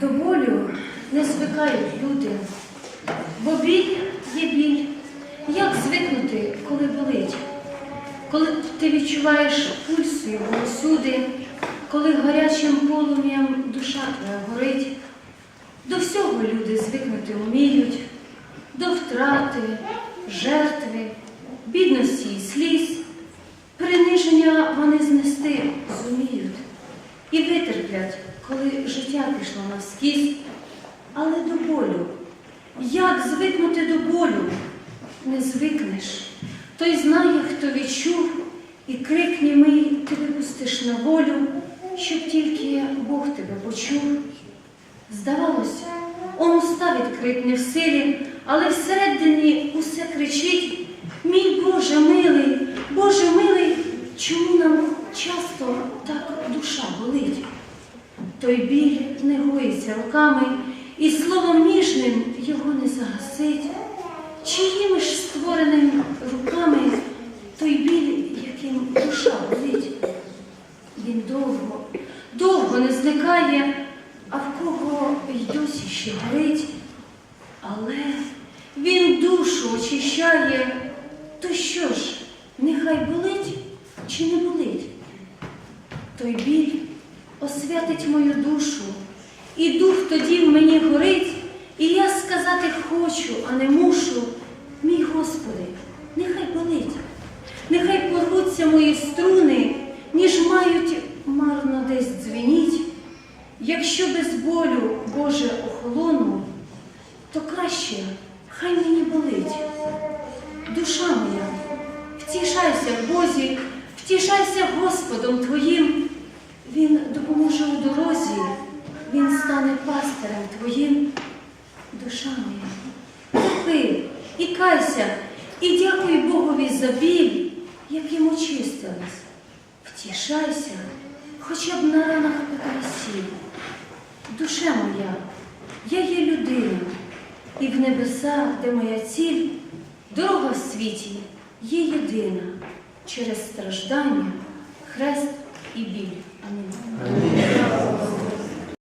До болю не звикають люди, бо біль є біль. Як звикнути, коли болить? Коли ти відчуваєш пульс його усюди, коли гарячим полум'ям душа твоя горить, до всього люди звикнути вміють, до втрати, жертви, бідності і сліз, приниження вони знести зуміють і витерплять, коли життя пішло навскізь, але до болю. Як звикнути до болю? Не звикнеш. Той знає, хто відчув, і крик німий ти випустиш на волю, щоб тільки Бог тебе почув. Здавалося, он уста відкрит не в силі, але всередині усе кричить. Мій Боже милий, Боже милий, чому нам часто болить? Той біль не гоїться руками, і словом ніжним його не загасить. Чиїми ж створеними руками той біль, яким душа болить? Він довго, довго не зникає, а в кого й досі ще горить. Але він душу очищає, то що ж, нехай болить чи не болить? Той біль освятить мою душу, і дух тоді в мені горить, і я сказати хочу, а не мушу, мій Господи, нехай болить, нехай порвуться мої струни, ніж мають марно десь дзвеніть. Якщо без болю, Боже, охолону, то краще хай мені болить. Душа моя, втішайся в Бозі, втішайся Господом Твоїм. Він пастирем Твоїм. Душа моя, терпи і кайся, і дякуй Богові за біль, яким очистилась. Втішайся, хоча б на ранах пекарі Душа моя, я є людина, і в небесах, де моя ціль, дорога в світі є єдина через страждання, хрест і біль. Амінь.